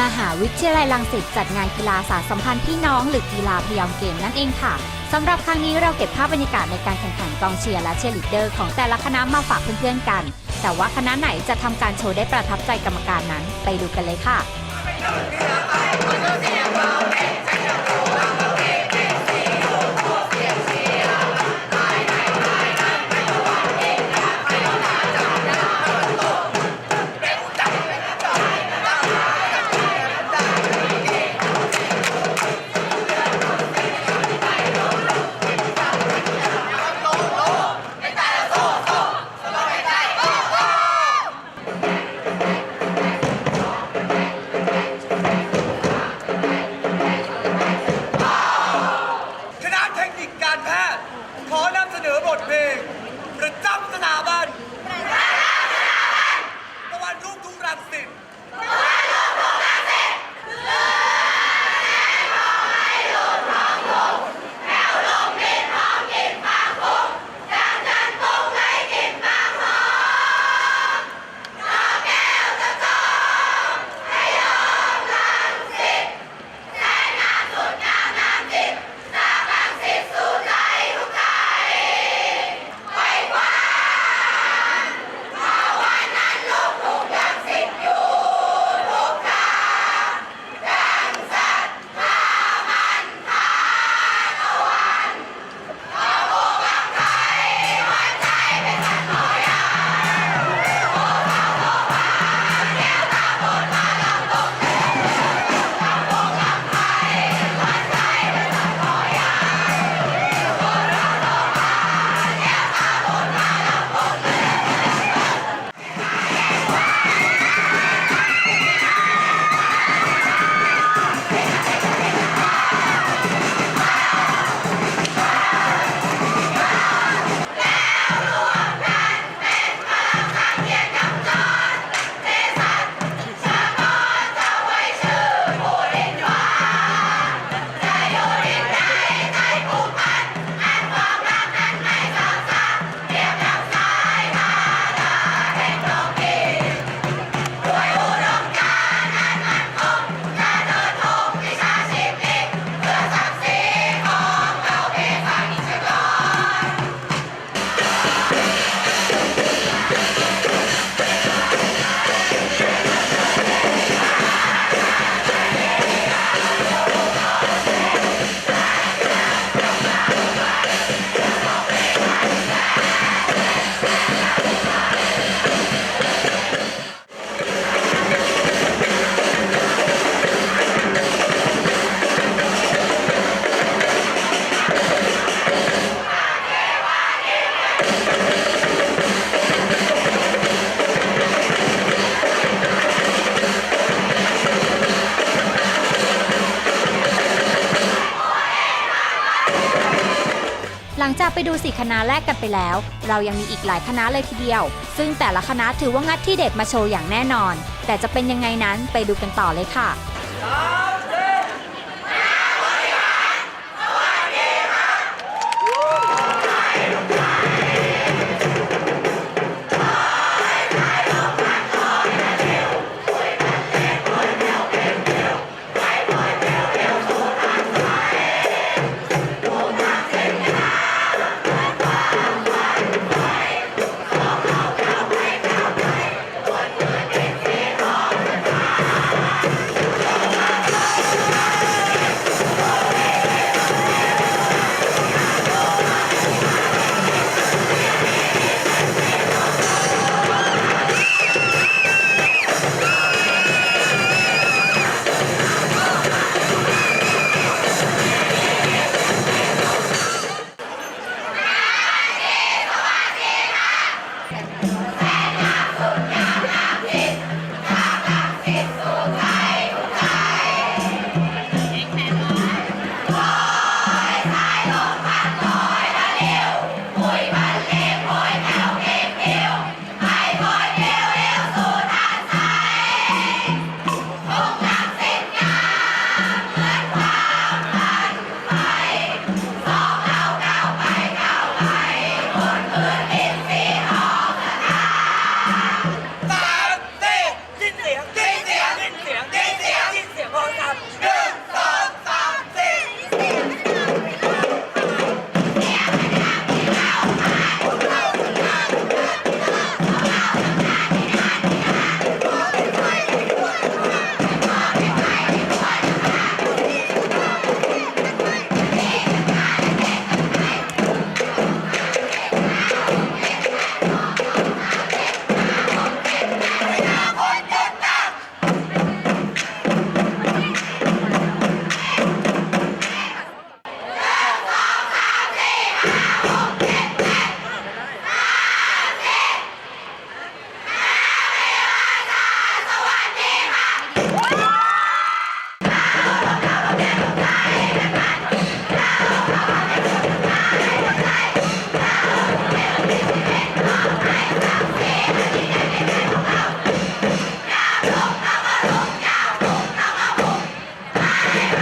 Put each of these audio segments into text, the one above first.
มหาวิทยาลัยรังสิตจัดงานกีฬาสาสัมพันธ์พี่น้องหรือกีฬาพยองเกมนั่นเองค่ะสำหรับครั้งนี้เราเก็บภาพบรรยากาศในการแข่งขันกองเชียร์และเชียร์ลีดเดอร์ของแต่ละคณะมาฝากเพื่อนๆกัน แต่ว่าคณะไหนจะทำการโชว์ได้ประทับใจกรรมการนั้น ไปดูกันเลยค่ะ ลังจากไปดูสี่คณะแรกกันไปแล้ว เรายังมีอีกหลายคณะเลยทีเดียว ซึ่งแต่ละคณะถือว่างัดที่เด็ดมาโชว์อย่างแน่นอน แต่จะเป็นยังไงนั้นไปดูกันต่อเลยค่ะ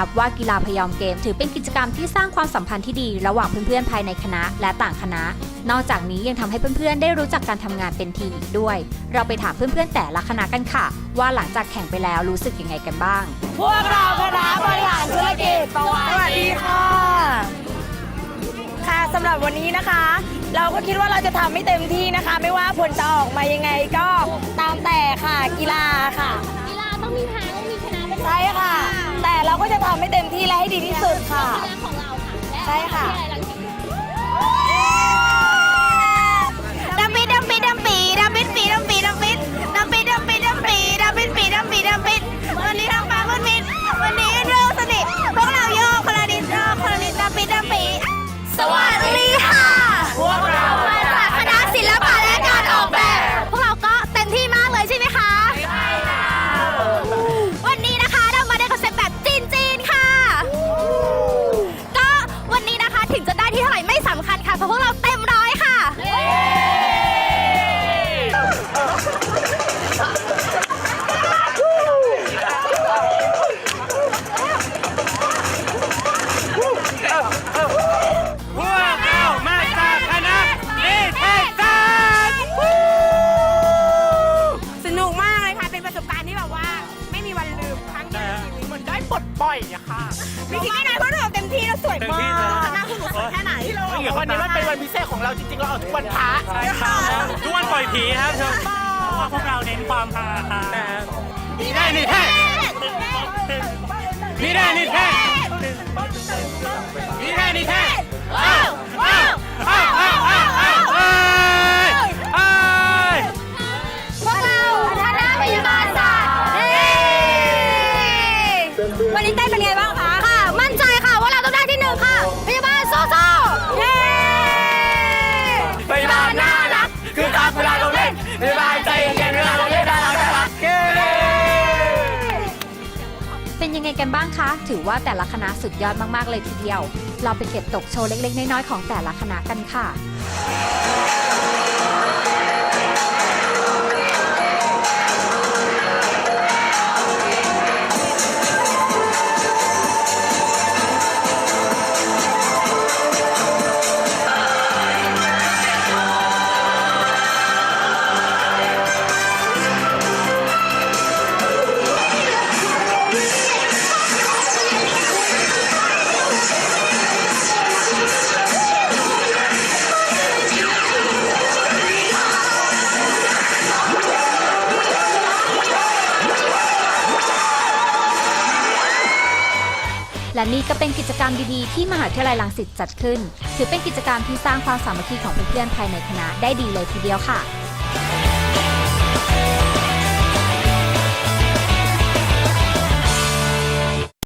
นับว่ากีฬาพยอมเกม ถือเป็นกิจกรรมที่สร้างความสัมพันธ์ที่ดีระหว่างเพื่อนๆภายในคณะและต่างคณะ นอกจากนี้ยังทำให้เพื่อนๆได้รู้จักการทำงานเป็นทีมอีกด้วย เราไปถามเพื่อนๆแต่ละคณะกันค่ะ ว่าหลังจากแข่งไปแล้วรู้สึกยังไงกันบ้าง พวกเราคณะบริหารธุรกิจสวัสดีค่ะ ค่ะสำหรับวันนี้นะคะ เราก็คิดว่าเราจะทำให้เต็มที่นะคะ ไม่ว่าผลจะออกมายังไงก็ตามแต่ค่ะกีฬาค่ะ แต่เราก็จะทำให้เต็มที่และให้ดีที่สุดค่ะกีฬาของเราค่ะและใช่ค่ะ ที่อะไรลังสิตดั ววันนี้มันเป็นวันพิเศษของเราจริงๆเราเอาทุกวันพระใช่ค่ะทุกวันปล่อยผีครับเชิญพวกเราเน้นความฮาค่ะนี่ได้นิเทศนี่ได้นิเทศนี่ได้นิเทศว้าวว้าวว้าวว้าวว้าวว้าวเอ้ยเอ้ยพวกเราคณะพยาบาลศาสตร์วันนี้เต้นเป็นไงบ้าง งไงกันบ้างคะ ถือว่าแต่ละคณะสุดยอดมากๆเลยทีเดียว เราไปเก็บตกโชว์เล็กๆ น้อยๆของแต่ละคณะกันค่ะ และนี่ก็เป็นกิจกรรมดีๆที่มหาวิทยาลัยลังสิตจัดขึ้น ถือเป็นกิจกรรมที่สร้างความสามัคคีของเพื่อนๆภายในคณะได้ดีเลยทีเดียวค่ะ